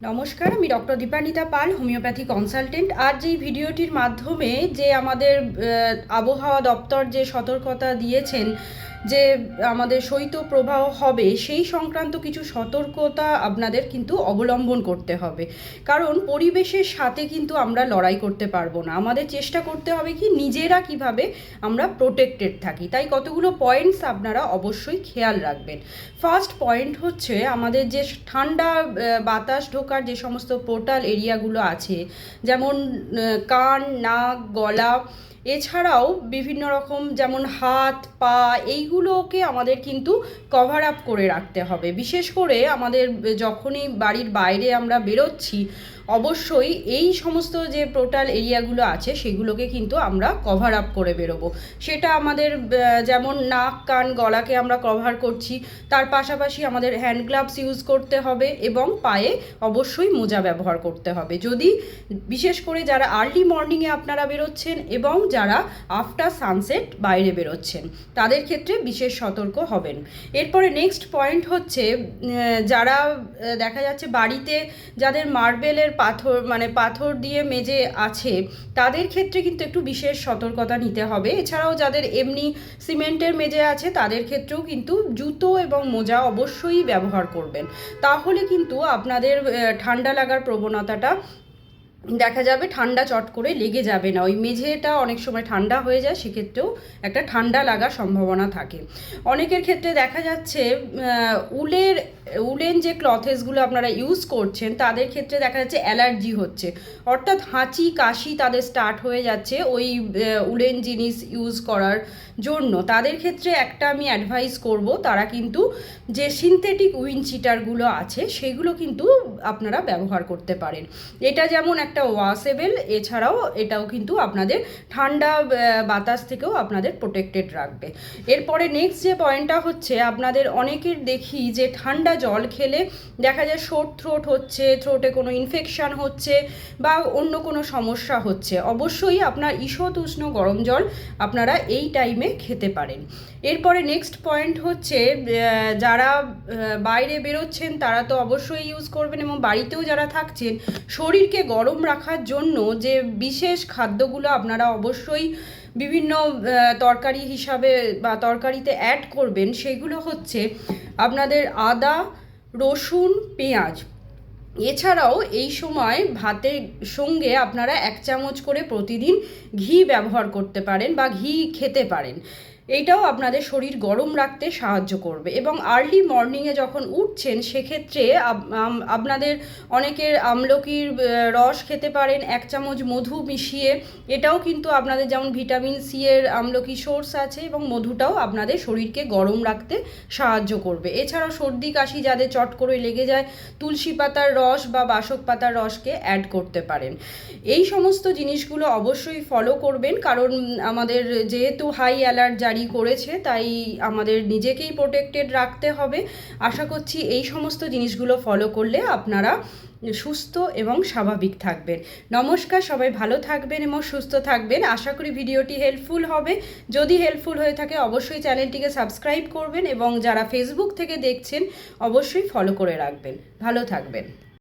নমস্কার, আমি doctor Dipanita Pal, homeopathy consultant. আর যেই ভিডিওটির মাধ্যমে যে আমাদের আবহাওয়া দপ্তর যে সতর্কতা দিয়েছেন যে আমাদের শৈত্য প্রবাহ হবে, সেই সংক্রান্ত কিছু সতর্কতা আপনাদের কিন্তু অবলম্বন করতে হবে। কারণ পরিবেশের সাথে কিন্তু আমরা লড়াই করতে পারব না। আমাদের চেষ্টা করতে হবে কি নিজেরা কীভাবে আমরা প্রোটেক্টেড থাকি। তাই কতগুলো পয়েন্টস আপনারা অবশ্যই খেয়াল রাখবেন। ফার্স্ট পয়েন্ট হচ্ছে আমাদের যে ঠান্ডা বাতাস ঢোকার যে সমস্ত পোর্টাল এরিয়াগুলো আছে, যেমন কান, নাক, গলা এছাড়াও বিভিন্ন রকম যেমন হাত, পা, এইগুলোকে আমাদের কিন্তু কভার আপ করে রাখতে হবে। বিশেষ করে আমাদের যখনই বাড়ির বাইরে আমরা বেরোচ্ছি অবশ্যই এই সমস্ত যে পোর্টাল এরিয়াগুলো আছে, সেগুলোকে কিন্তু আমরা কভার আপ করে বেরোবো। সেটা আমাদের যেমন নাক, কান, গলাকে আমরা কভার করছি, তার পাশাপাশি আমাদের হ্যান্ড গ্লাভস ইউজ করতে হবে এবং পায়ে অবশ্যই মোজা ব্যবহার করতে হবে। যদি বিশেষ করে যারা আর্লি মর্নিংয়ে আপনারা বেরোচ্ছেন এবং যারা আফটার সানসেট বাইরে বেরোচ্ছেন, তাদের ক্ষেত্রে বিশেষ সতর্ক হবেন। এরপরে নেক্সট পয়েন্ট হচ্ছে যারা দেখা যাচ্ছে বাড়িতে যাদের মার্বেলের পাথর মানে পাথর দিয়ে মেজে আছে, তাদের ক্ষেত্রে কিন্তু একটু বিশেষ সতর্কতা নিতে হবে। এছাড়াও যাদের এমনি সিমেন্টের মেজে আছে, তাদের ক্ষেত্রেও কিন্তু জুতো এবং মোজা অবশ্যই ব্যবহার করবেন। তাহলে কিন্তু আপনাদের ঠান্ডা লাগার প্রবণতাটা দেখা যাবে ঠান্ডা চট করে লেগে যাবে না। ওই মেঝেটা অনেক সময় ঠান্ডা হয়ে যায়, সেক্ষেত্রেও একটা ঠান্ডা লাগার সম্ভাবনা থাকে। অনেকের ক্ষেত্রে দেখা যাচ্ছে উলের, উলেন যে ক্লথেসগুলো আপনারা ইউজ করছেন, তাদের ক্ষেত্রে দেখা যাচ্ছে অ্যালার্জি হচ্ছে। অর্থাৎ হাঁচি, কাশি তাদের স্টার্ট হয়ে যাচ্ছে ওই উলেন জিনিস ইউজ করার জন্য। তাদের ক্ষেত্রে একটা আমি অ্যাডভাইস করব, তারা কিন্তু যে সিনথেটিক উইন চিটারগুলো আছে, সেগুলো কিন্তু আপনারা ব্যবহার করতে পারেন। এটা যেমন একটা ওয়াশেবল এছাড়াও এটাও কিন্তু আপনাদের ঠান্ডা বাতাস থেকেও আপনাদের প্রোটেক্টেড রাখবে। এরপরে নেক্সট যে পয়েন্টটা হচ্ছে, আপনাদের অনেকের দেখি যে ঠান্ডা জল খেলে দেখা যায় শোর্ট থ্রোট হচ্ছে থ্রোটে কোনো ইনফেকশান হচ্ছে বা অন্য কোনো সমস্যা হচ্ছে। অবশ্যই আপনার ঈষৎ উষ্ণ গরম জল আপনারা এই টাইমে খেতে পারেন। এরপরে নেক্সট পয়েন্ট হচ্ছে যারা বাইরে বেরোচ্ছেন তারা তো অবশ্যই ইউজ করবেন এবং বাড়িতেও যারা থাকছেন, শরীরকে গরম রাখার জন্য যে বিশেষ খাদ্যগুলো আপনারা অবশ্যই বিভিন্ন তরকারি হিসাবে বা তরকারিতে অ্যাড করবেন, সেগুলো হচ্ছে আপনাদের আদা, রসুন, পেঁয়াজ। এছাড়াও এই সময় ভাতের সঙ্গে আপনারা এক চামচ করে প্রতিদিন ঘি ব্যবহার করতে পারেন বা ঘি খেতে পারেন। এইটাও আপনাদের শরীর গরম রাখতে সাহায্য করবে। এবং আর্লি মর্নিংয়ে যখন উঠছেন, সেক্ষেত্রে আপনাদের অনেকের আমলকির রস খেতে পারেন, এক চামচ মধু মিশিয়ে। এটাও কিন্তু আপনাদের যেমন ভিটামিন সি এর আমলকি সোর্স আছে এবং মধুটাও আপনাদের শরীরকে গরম রাখতে সাহায্য করবে। এছাড়াও সর্দি, কাশি যাদের চট করে লেগে যায়, তুলসী পাতার রস বা বাসক পাতার রসকে অ্যাড করতে পারেন। এই সমস্ত জিনিসগুলো অবশ্যই ফলো করবেন, কারণ আমাদের যেহেতু হাই অ্যালার্ট জারি করেছে, তাই আমাদের নিজেকেই প্রোটেক্টেড রাখতে হবে। আশা করছি এই সমস্ত জিনিসগুলো ফলো করলে আপনারা সুস্থ এবং স্বাভাবিক থাকবেন। নমস্কার, সবাই ভালো থাকবেন এবং সুস্থ থাকবেন। আশা করি ভিডিওটি হেল্পফুল হবে। যদি হেল্পফুল হয়ে থাকে, অবশ্যই চ্যানেলটিকে সাবস্ক্রাইব করবেন এবং যারা ফেসবুক থেকে দেখছেন, অবশ্যই ফলো করে রাখবেন। ভালো থাকবেন।